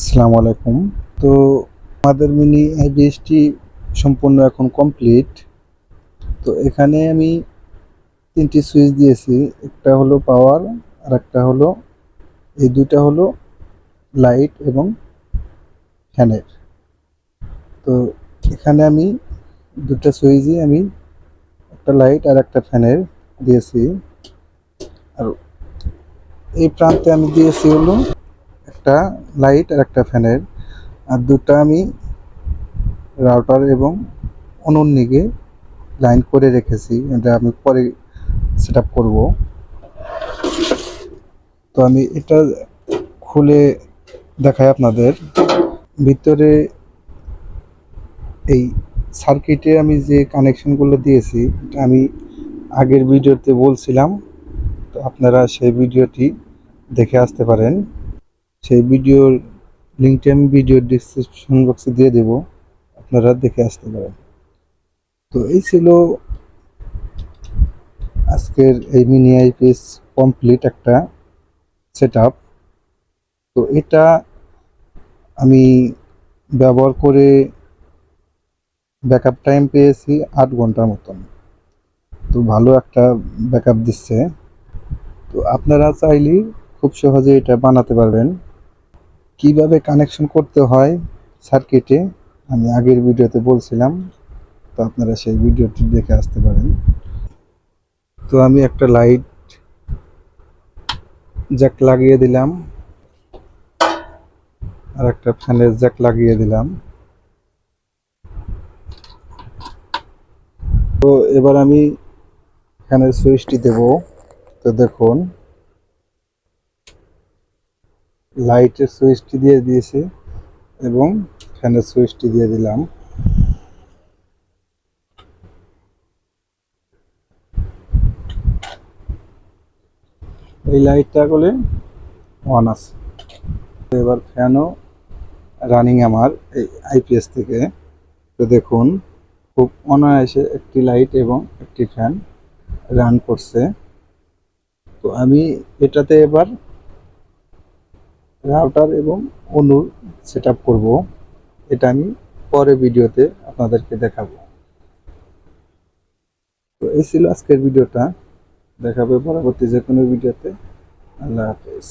আসসালামু আলাইকুম। তো আমাদের মিনি আইবিএসটি সম্পূর্ণ এখন কমপ্লিট তো এখানে আমি তিনটি সুইচ দিয়েছি। একটা হলো পাওয়ার আর একটা হলো, এই দুইটা হলো লাইট এবং ফ্যানের তো এখানে আমি দুটো সুইচই আমি একটা লাইট আর একটা ফ্যানের দিয়েছি। আর এই প্রান্তে আমি দিয়েছি হলো একটা লাইট আর একটা ফ্যানের আর দুটা আমি রাউটার এবং অনন্যিকে লাইন করে রেখেছি। এটা আমি পরে সেট আপ করব। তো আমি এটা খুলে দেখাই আপনাদের। ভিতরে এই সার্কিটে আমি যে কানেকশনগুলো দিয়েছি, এটা আমি আগের ভিডিওতে বলছিলাম। তো আপনারা সেই ভিডিওটি দেখে আসতে পারেন। সেই ভিডিওর লিঙ্কটি আমি ভিডিওর ডিসক্রিপশন বক্সে দিয়ে দেব। আপনারা দেখে আসতে পারেন। তো এই ছিল আজকের এই মিনি আইপিএস কমপ্লিট একটা সেট তো এটা আমি ব্যবহার করে ব্যাকআপ টাইম পেয়েছি আট ঘণ্টার মতন। তো ভালো একটা ব্যাকআপ দিচ্ছে। তো আপনারা চাইলে খুব সহজে এটা বানাতে পারবেন। কীভাবে কানেকশন করতে হয় সার্কিটে আমি আগের ভিডিওতে বলছিলাম, তো আপনারা সেই ভিডিওটি দেখে আসতে পারেন। তো আমি একটা লাইট জ্যাক লাগিয়ে দিলাম, আর একটা ফ্যানের জ্যাক লাগিয়ে দিলাম। তো এবার আমি ফ্যানের সুইচটি দেব, তো দেখুন। লাইটের সুইচটি দিয়ে দিয়েছি এবং ফ্যানের সুইচটি দিয়ে দিলাম। এই লাইটটা করলে অন আছে। এবার ফ্যানও রানিং আমার এই আইপিএস থেকে। তো দেখুন, খুব অনায়াসে একটি লাইট এবং একটি ফ্যান রান করছে। তো আমি এটাতে এবার রাউটার এবং অনুর সেট আপ করব। এটা আমি পরে ভিডিওতে আপনাদেরকে দেখাবো। তো এই ছিল আজকের ভিডিওটা। দেখাবে পরবর্তী যে কোনো ভিডিওতে। আল্লাহ হাফেজ।